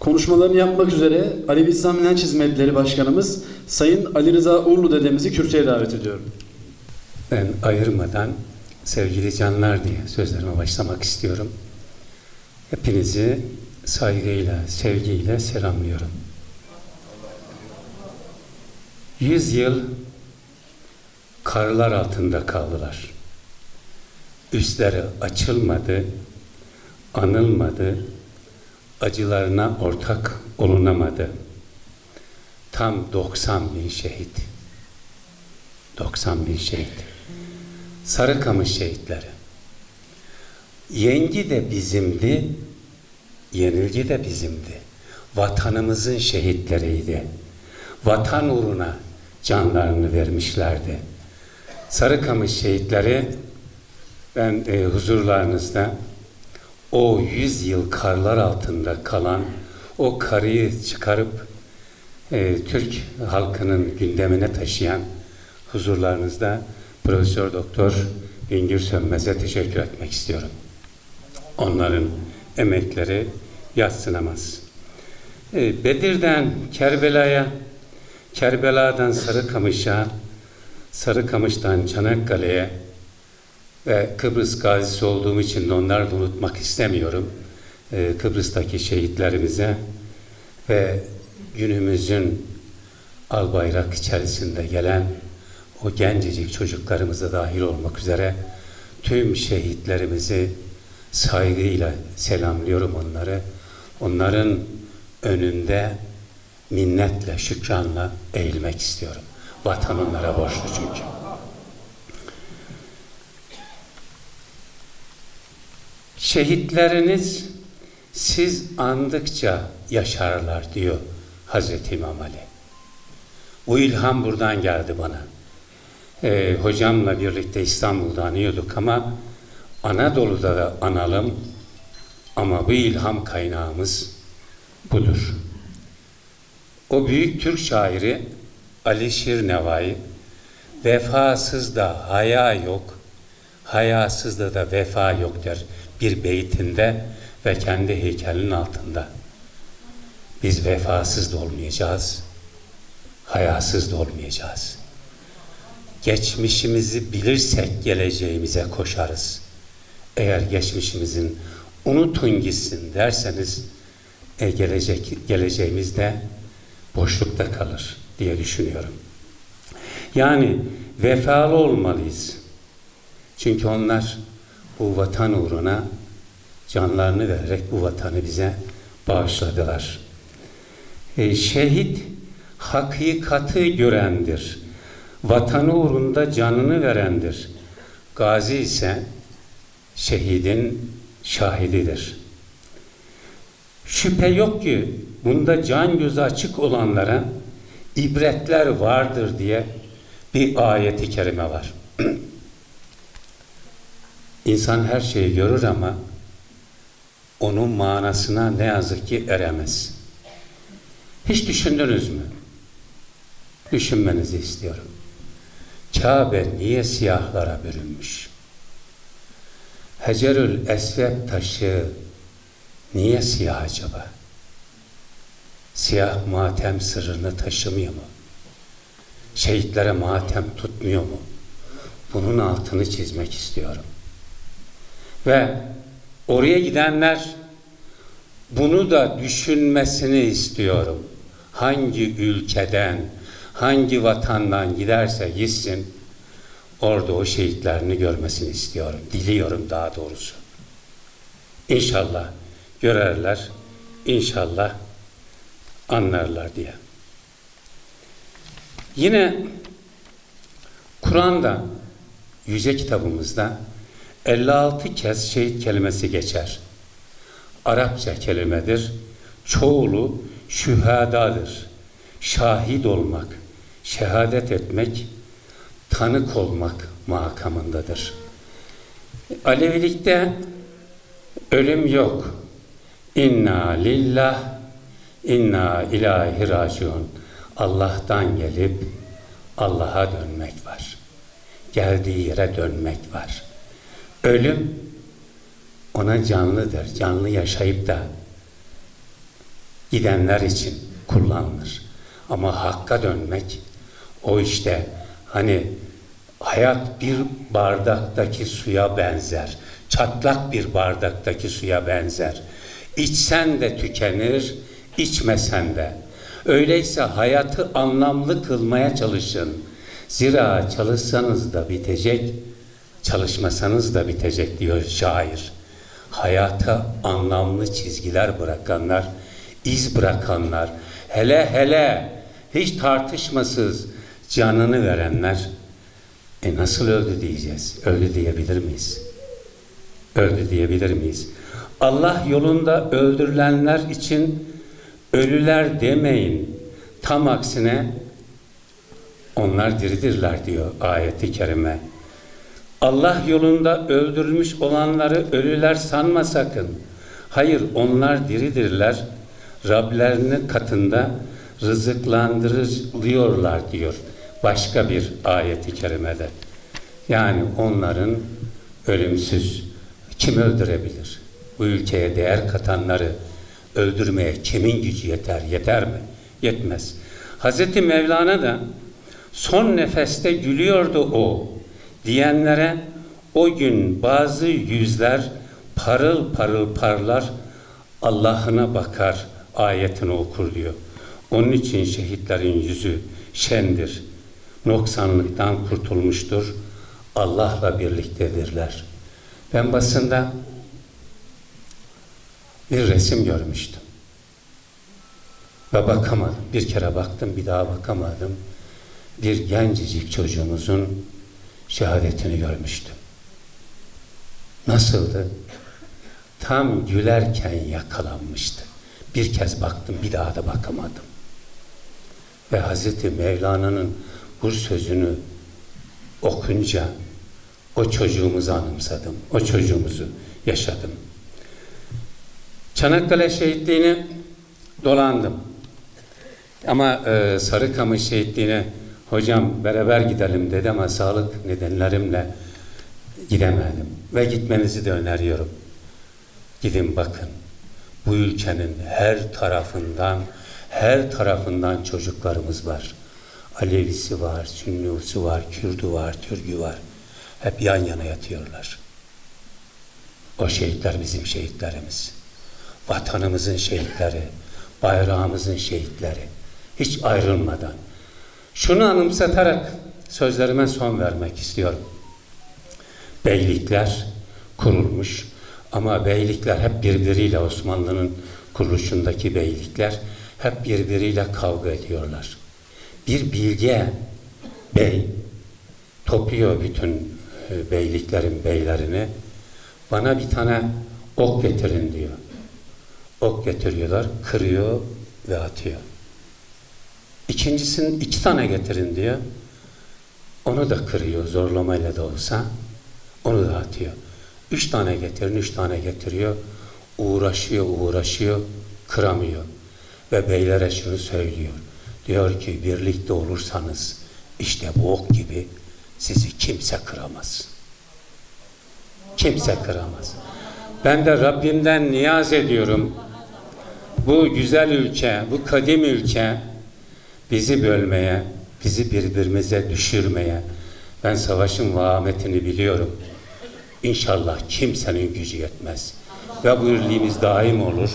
Konuşmalarını yapmak üzere Alevi İslam İnanç Başkanımız Sayın Ali Rıza Uğurlu dedemizi kürsüye davet ediyorum. Ben ayırmadan sevgili canlar diye sözlerime başlamak istiyorum. Hepinizi saygıyla, sevgiyle selamlıyorum. Yüz yıl karlar altında kaldılar. Üstleri açılmadı, anılmadı, acılarına ortak olunamadı. Tam 90 bin şehit. 90 bin şehit. Sarıkamış şehitleri. Yengi de bizimdi, yenilgi de bizimdi. Vatanımızın şehitleriydi. Vatan uğruna canlarını vermişlerdi. Sarıkamış şehitleri ben e, huzurlarınızda o yüz yıl karlar altında kalan o karıyı çıkarıp e, Türk halkının gündemine taşıyan huzurlarınızda Profesör Doktor Bingür Sönmez'e teşekkür etmek istiyorum. Onların emekleri yatsınamaz. E, Bedir'den Kerbela'ya, Kerbela'dan Sarıkamış'a, Sarıkamış'tan Çanakkale'ye ve Kıbrıs gazisi olduğum için de onları da unutmak istemiyorum. E, Kıbrıs'taki şehitlerimize ve günümüzün al bayrak içerisinde gelen o gencecik çocuklarımıza dahil olmak üzere tüm şehitlerimizi saygıyla selamlıyorum onları. Onların önünde minnetle, şükranla eğilmek istiyorum. Vatan onlara borçlu çünkü. Şehitleriniz siz andıkça yaşarlar diyor Hazreti İmam Ali. Bu ilham buradan geldi bana. Ee, hocamla birlikte İstanbul'da anıyorduk ama Anadolu'da da analım ama bu ilham kaynağımız budur. O büyük Türk şairi Ali Şirnevai vefasız da haya yok, hayasızda da vefa yok der bir beytinde ve kendi heykelinin altında. Biz vefasız da olmayacağız, hayasız da olmayacağız. Geçmişimizi bilirsek geleceğimize koşarız. Eğer geçmişimizin unutun gitsin derseniz e, gelecek geleceğimiz de boşlukta kalır diye düşünüyorum. Yani vefalı olmalıyız. Çünkü onlar bu vatan uğruna canlarını vererek bu vatanı bize bağışladılar. E, şehit hakikati görendir. Vatanı uğrunda canını verendir. Gazi ise şehidin şahididir. Şüphe yok ki bunda can gözü açık olanlara ibretler vardır diye bir ayeti kerime var. İnsan her şeyi görür ama onun manasına ne yazık ki eremez. Hiç düşündünüz mü? Düşünmenizi istiyorum. Kabe niye siyahlara bürünmüş? Hecerül Esved taşı niye siyah acaba? Siyah matem sırrını taşımıyor mu? Şehitlere matem tutmuyor mu? Bunun altını çizmek istiyorum. Ve oraya gidenler bunu da düşünmesini istiyorum. Hangi ülkeden, hangi vatandan giderse gitsin, orada o şehitlerini görmesini istiyorum. Diliyorum daha doğrusu. İnşallah görerler, inşallah anlarlar diye. Yine Kur'an'da, yüce kitabımızda 56 kez şehit kelimesi geçer. Arapça kelimedir. Çoğulu şühadadır. Şahit olmak, şehadet etmek, tanık olmak makamındadır. Alevilikte ölüm yok. İnna lillah, inna ilahi raciun. Allah'tan gelip Allah'a dönmek var. Geldiği yere dönmek var. Ölüm ona canlıdır. Canlı yaşayıp da gidenler için kullanılır. Ama hakka dönmek o işte hani hayat bir bardaktaki suya benzer. Çatlak bir bardaktaki suya benzer. İçsen de tükenir, içmesen de. Öyleyse hayatı anlamlı kılmaya çalışın. Zira çalışsanız da bitecek, çalışmasanız da bitecek diyor şair. Hayata anlamlı çizgiler bırakanlar, iz bırakanlar, hele hele hiç tartışmasız canını verenler, e nasıl öldü diyeceğiz? Öldü diyebilir miyiz? Öldü diyebilir miyiz? Allah yolunda öldürülenler için ölüler demeyin. Tam aksine onlar diridirler diyor ayeti kerime. Allah yolunda öldürülmüş olanları ölüler sanma sakın. Hayır onlar diridirler. Rablerinin katında rızıklandırılıyorlar diyor. Başka bir ayeti kerimede. Yani onların ölümsüz kim öldürebilir? Bu ülkeye değer katanları öldürmeye kimin gücü yeter? Yeter mi? Yetmez. Hazreti Mevlana da son nefeste gülüyordu o diyenlere o gün bazı yüzler parıl parıl parlar Allah'ına bakar ayetini okur diyor. Onun için şehitlerin yüzü şendir. Noksanlıktan kurtulmuştur. Allah'la birliktedirler. Ben basında bir resim görmüştüm. Ve bakamadım. Bir kere baktım, bir daha bakamadım. Bir gencecik çocuğumuzun şehadetini görmüştüm. Nasıldı? Tam gülerken yakalanmıştı. Bir kez baktım, bir daha da bakamadım. Ve Hazreti Mevlana'nın bu sözünü okunca o çocuğumuzu anımsadım. O çocuğumuzu yaşadım. Çanakkale şehitliğini dolandım. Ama e, Sarıkamış şehitliğine hocam beraber gidelim dedi ama sağlık nedenlerimle gidemedim. Ve gitmenizi de öneriyorum. Gidin bakın. Bu ülkenin her tarafından her tarafından çocuklarımız var. Alevisi var, Sünnisi var, Kürdü var, Türkü var. Hep yan yana yatıyorlar. O şehitler bizim şehitlerimiz. Vatanımızın şehitleri, bayrağımızın şehitleri. Hiç ayrılmadan. Şunu anımsatarak sözlerime son vermek istiyorum. Beylikler kurulmuş ama beylikler hep birbiriyle Osmanlı'nın kuruluşundaki beylikler hep birbiriyle kavga ediyorlar. Bir bilge bey topluyor bütün e, beyliklerin beylerini. Bana bir tane ok getirin diyor. Ok getiriyorlar, kırıyor ve atıyor. İkincisini iki tane getirin diyor. Onu da kırıyor zorlamayla da olsa. Onu da atıyor. Üç tane getirin, üç tane getiriyor. Uğraşıyor, uğraşıyor, kıramıyor. Ve beylere şunu söylüyor. Diyor ki birlikte olursanız işte bu ok gibi sizi kimse kıramaz. Kimse kıramaz. Ben de Rabbimden niyaz ediyorum. Bu güzel ülke, bu kadim ülke bizi bölmeye, bizi birbirimize düşürmeye. Ben savaşın vahametini biliyorum. İnşallah kimsenin gücü yetmez. Ve bu birliğimiz daim olur.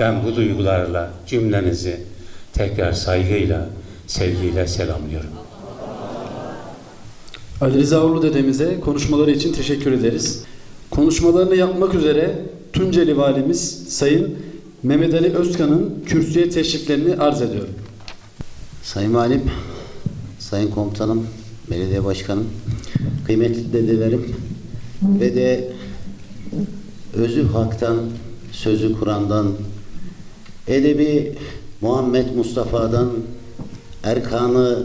Ben bu duygularla cümlenizi tekrar saygıyla, sevgiyle selamlıyorum. Ali Rıza Uğurlu dedemize konuşmaları için teşekkür ederiz. Konuşmalarını yapmak üzere Tunceli Valimiz Sayın Mehmet Ali Özkan'ın kürsüye teşriflerini arz ediyorum. Sayın Valim, Sayın Komutanım, Belediye Başkanım, kıymetli dedelerim ve de özü haktan, sözü Kur'an'dan, edebi Muhammed Mustafa'dan, Erkanı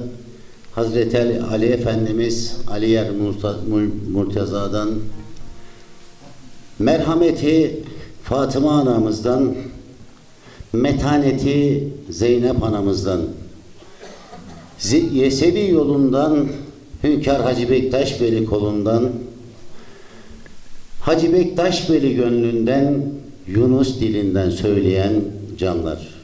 Hazreti Ali, Efendimiz Ali Yer Murta- Mur- Murtaza'dan, merhameti Fatıma anamızdan, metaneti Zeynep anamızdan, Yesevi yolundan Hünkar Hacı Bektaş Veli kolundan Hacı Bektaş Veli gönlünden Yunus dilinden söyleyen canlar.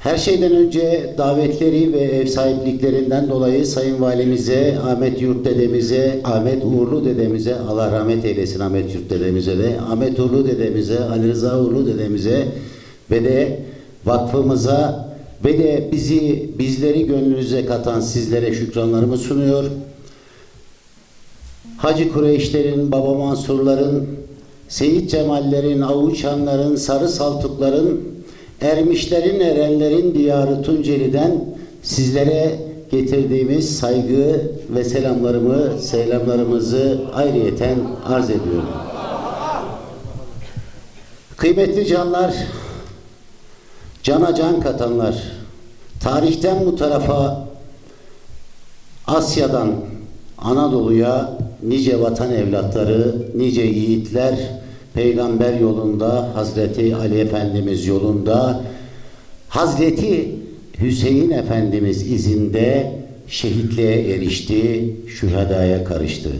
Her şeyden önce davetleri ve ev sahipliklerinden dolayı Sayın Valimize, Ahmet Yurt dedemize, Ahmet Uğurlu dedemize, Allah rahmet eylesin Ahmet Yurt dedemize de, Ahmet Uğurlu dedemize, Ali Rıza Uğurlu dedemize ve de vakfımıza ve de bizi bizleri gönlünüze katan sizlere şükranlarımı sunuyor. Hacı Kureyşlerin, Baba Mansurların, Seyit Cemallerin, Avuçanların, Sarı Saltukların, Ermişlerin, Erenlerin diyarı Tunceli'den sizlere getirdiğimiz saygı ve selamlarımı, selamlarımızı ayrıyeten arz ediyorum. Kıymetli canlar, cana can katanlar, tarihten bu tarafa Asya'dan Anadolu'ya nice vatan evlatları, nice yiğitler peygamber yolunda, Hazreti Ali Efendimiz yolunda, Hazreti Hüseyin Efendimiz izinde şehitliğe erişti, şühedaya karıştı.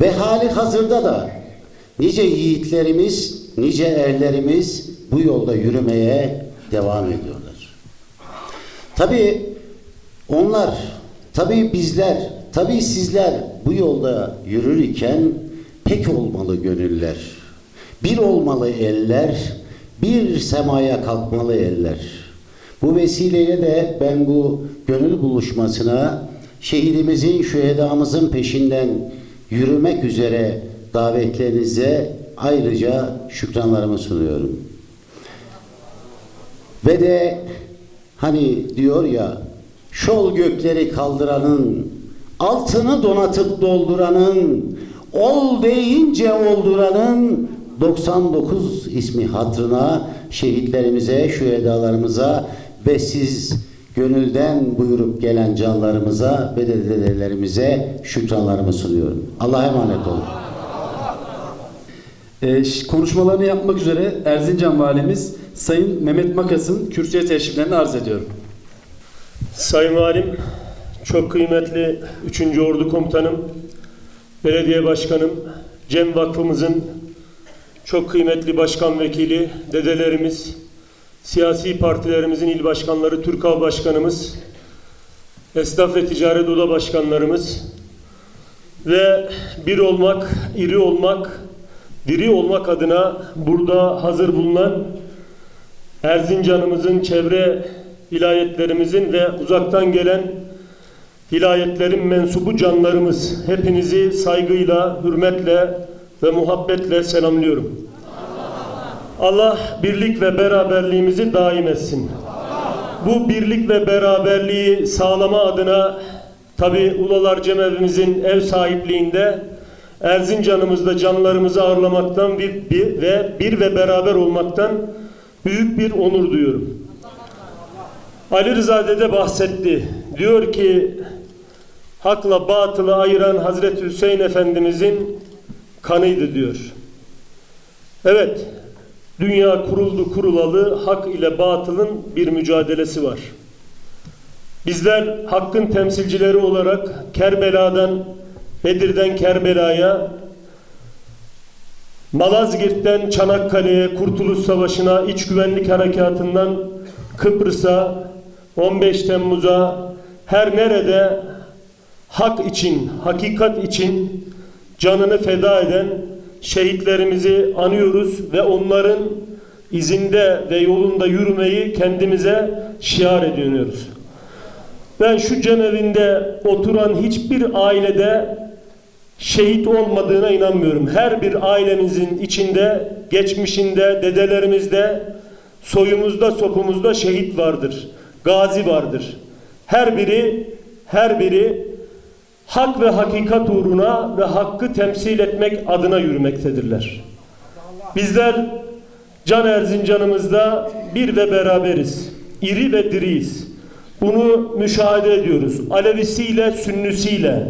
Ve hali hazırda da nice yiğitlerimiz, nice erlerimiz bu yolda yürümeye devam ediyorlar. Tabii onlar, tabii bizler, tabii sizler bu yolda yürürken pek olmalı gönüller. Bir olmalı eller, bir semaya kalkmalı eller. Bu vesileyle de ben bu gönül buluşmasına şehidimizin, şühedamızın peşinden yürümek üzere davetlerinize ayrıca şükranlarımı sunuyorum. Ve de hani diyor ya şol gökleri kaldıranın altını donatıp dolduranın ol deyince olduranın 99 ismi hatrına şehitlerimize, şühedalarımıza ve siz gönülden buyurup gelen canlarımıza ve de dedelerimize şükranlarımı sunuyorum. Allah'a emanet olun. Ee, konuşmalarını yapmak üzere Erzincan Valimiz Sayın Mehmet Makas'ın kürsüye teşriflerini arz ediyorum. Sayın Valim, çok kıymetli 3. Ordu Komutanım, Belediye Başkanım, Cem Vakfımızın çok kıymetli başkan vekili, dedelerimiz, siyasi partilerimizin il başkanları, Türkav Başkanımız, Esnaf ve Ticaret Oda Başkanlarımız ve bir olmak, iri olmak, diri olmak adına burada hazır bulunan Erzincan'ımızın çevre vilayetlerimizin ve uzaktan gelen vilayetlerin mensubu canlarımız hepinizi saygıyla, hürmetle ve muhabbetle selamlıyorum. Allah birlik ve beraberliğimizi daim etsin. Bu birlik ve beraberliği sağlama adına tabi Ulalar Cemevimizin ev sahipliğinde Erzincan'ımızda canlarımızı ağırlamaktan bir, bir ve bir ve beraber olmaktan büyük bir onur duyuyorum. Ali Rıza Dede bahsetti. Diyor ki hakla batılı ayıran Hazreti Hüseyin Efendimizin kanıydı diyor. Evet, dünya kuruldu kurulalı hak ile batılın bir mücadelesi var. Bizler hakkın temsilcileri olarak Kerbela'dan, Bedir'den Kerbela'ya, Malazgirt'ten Çanakkale'ye, Kurtuluş Savaşı'na, İç Güvenlik Harekatı'ndan Kıbrıs'a, 15 Temmuz'a, her nerede hak için, hakikat için canını feda eden şehitlerimizi anıyoruz ve onların izinde ve yolunda yürümeyi kendimize şiar ediyoruz. Ben şu cemevinde oturan hiçbir ailede şehit olmadığına inanmıyorum. Her bir ailemizin içinde, geçmişinde, dedelerimizde, soyumuzda, sopumuzda şehit vardır. Gazi vardır. Her biri, her biri hak ve hakikat uğruna ve hakkı temsil etmek adına yürümektedirler. Bizler Can Erzincan'ımızda bir ve beraberiz. İri ve diriyiz. Bunu müşahede ediyoruz. Alevisiyle, Sünnüsüyle,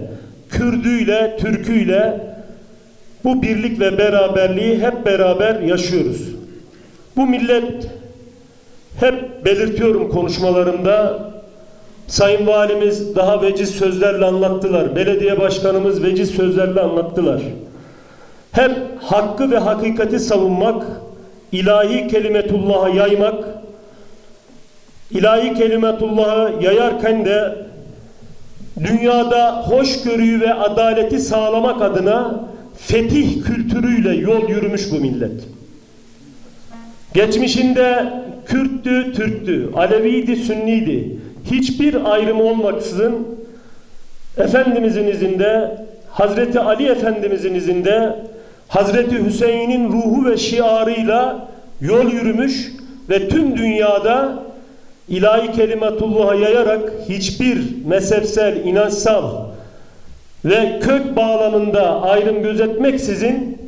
Kürdüyle, Türküyle bu birlik ve beraberliği hep beraber yaşıyoruz. Bu millet hep belirtiyorum konuşmalarımda Sayın Valimiz daha veciz sözlerle anlattılar. Belediye Başkanımız veciz sözlerle anlattılar. Hep hakkı ve hakikati savunmak, ilahi kelimetullah'a yaymak, ilahi kelimetullahı yayarken de dünyada hoşgörüyü ve adaleti sağlamak adına fetih kültürüyle yol yürümüş bu millet. Geçmişinde Kürttü, Türktü, Aleviydi, Sünniydi. Hiçbir ayrım olmaksızın Efendimizin izinde, Hazreti Ali Efendimizin izinde, Hazreti Hüseyin'in ruhu ve şiarıyla yol yürümüş ve tüm dünyada ilahi kelimetullah'a yayarak hiçbir mezhepsel, inançsal ve kök bağlamında ayrım gözetmeksizin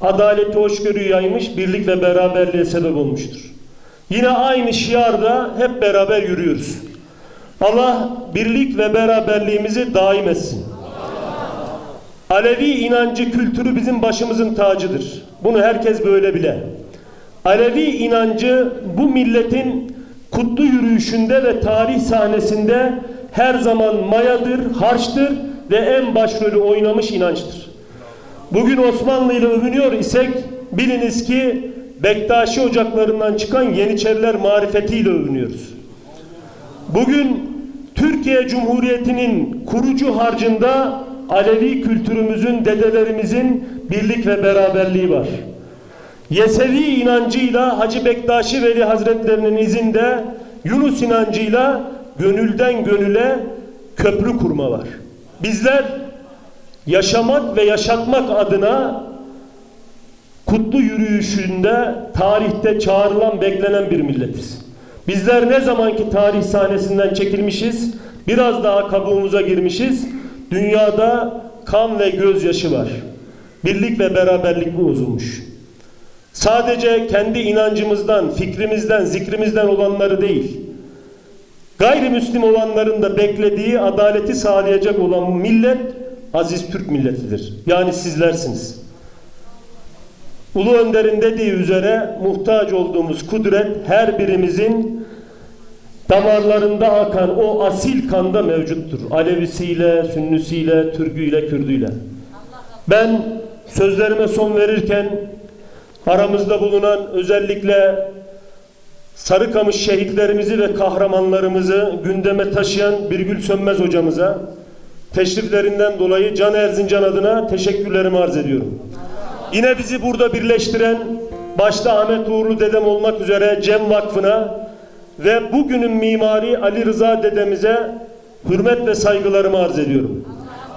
adaleti hoşgörüyü yaymış, birlik ve beraberliğe sebep olmuştur. Yine aynı şiarda hep beraber yürüyoruz. Allah birlik ve beraberliğimizi daim etsin. Alevi inancı kültürü bizim başımızın tacıdır. Bunu herkes böyle bile. Alevi inancı bu milletin kutlu yürüyüşünde ve tarih sahnesinde her zaman mayadır, harçtır ve en başrolü oynamış inançtır. Bugün Osmanlı ile övünüyor isek biliniz ki Bektaşi ocaklarından çıkan Yeniçeriler marifetiyle övünüyoruz. Bugün Türkiye Cumhuriyeti'nin kurucu harcında Alevi kültürümüzün, dedelerimizin birlik ve beraberliği var. Yesevi inancıyla Hacı Bektaşi Veli Hazretlerinin izinde Yunus inancıyla gönülden gönüle köprü kurma var. Bizler yaşamak ve yaşatmak adına kutlu yürüyüşünde tarihte çağrılan beklenen bir milletiz. Bizler ne zamanki tarih sahnesinden çekilmişiz, biraz daha kabuğumuza girmişiz, dünyada kan ve gözyaşı var. Birlik ve beraberlik bozulmuş. Sadece kendi inancımızdan, fikrimizden, zikrimizden olanları değil, gayrimüslim olanların da beklediği adaleti sağlayacak olan millet aziz Türk milletidir. Yani sizlersiniz. Ulu Önder'in dediği üzere muhtaç olduğumuz kudret her birimizin damarlarında akan o asil kanda mevcuttur. Alevisiyle, Sünnisiyle, Türküyle, Kürdüyle. Ben sözlerime son verirken aramızda bulunan özellikle Sarıkamış şehitlerimizi ve kahramanlarımızı gündeme taşıyan Birgül Sönmez hocamıza teşriflerinden dolayı Can Erzincan adına teşekkürlerimi arz ediyorum. Yine bizi burada birleştiren başta Ahmet Uğurlu dedem olmak üzere Cem Vakfı'na ve bugünün mimari Ali Rıza dedemize hürmet ve saygılarımı arz ediyorum.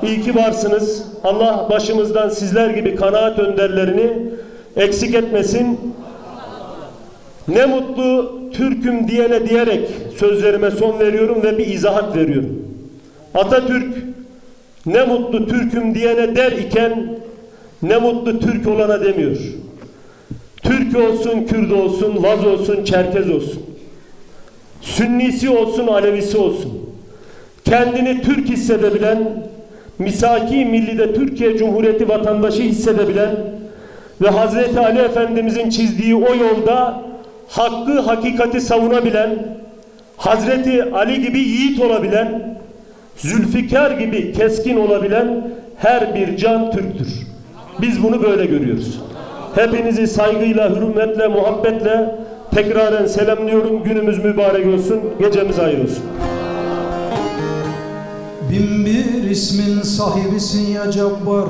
İyi ki varsınız. Allah başımızdan sizler gibi kanaat önderlerini eksik etmesin. Ne mutlu Türk'üm diyene diyerek sözlerime son veriyorum ve bir izahat veriyorum. Atatürk ne mutlu Türk'üm diyene der iken ne mutlu Türk olana demiyor. Türk olsun, Kürt olsun, Laz olsun, Çerkez olsun. Sünnisi olsun, Alevisi olsun. Kendini Türk hissedebilen, misaki millide Türkiye Cumhuriyeti vatandaşı hissedebilen ve Hazreti Ali Efendimizin çizdiği o yolda hakkı, hakikati savunabilen, Hazreti Ali gibi yiğit olabilen, Zülfikar gibi keskin olabilen her bir can Türktür. Biz bunu böyle görüyoruz. Hepinizi saygıyla, hürmetle, muhabbetle tekraren selamlıyorum. Günümüz mübarek olsun, gecemiz hayır olsun. Bin bir ismin sahibisin ya Cabbar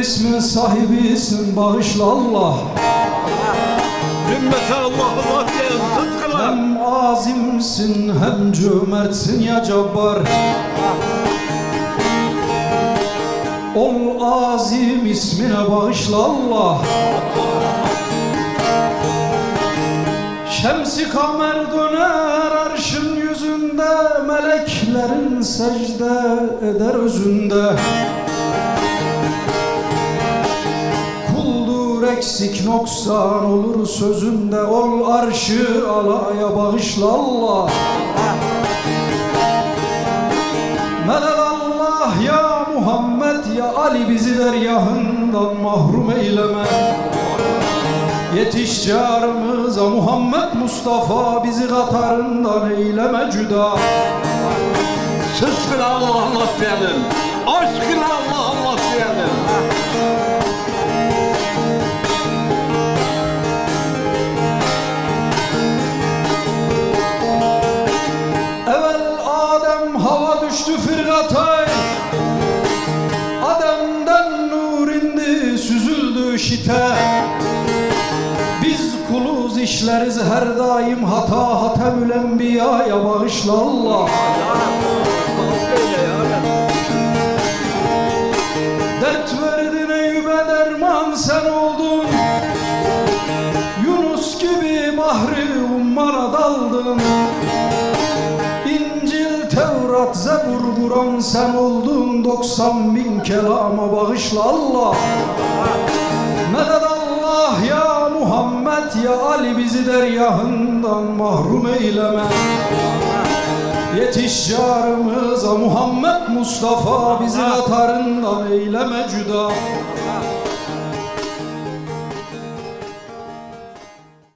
ismin sahibisin bağışla Allah. Ümmete Allah'ım atlayın sıdkıla. Hem azimsin hem cömertsin ya Cabbar. Ol azim ismine bağışla Allah. Şemsi kamer döner arşın yüzünde Meleklerin secde eder özünde eksik noksan olur sözünde Ol arşı alaya bağışla Allah Meded Allah ya Muhammed ya Ali bizi deryahından mahrum eyleme. Yetiş carımıza Muhammed Mustafa bizi katarından eyleme cüda. Sıdkıla Allah diyelim. Aşkına Allah mürşite Biz kuluz işleriz her daim hata hatemül enbiyaya bağışla Allah. Dert verdin Eyüp'e derman sen oldun. Yunus gibi bahri ummana daldın. İncil, Tevrat, Zebur, Kur'an sen oldun. 90 bin kelama bağışla Allah Meded Allah ya Muhammed ya Ali bizi deryahından mahrum eyleme. Yetiş carımıza Muhammed Mustafa bizi atarından eyleme cüda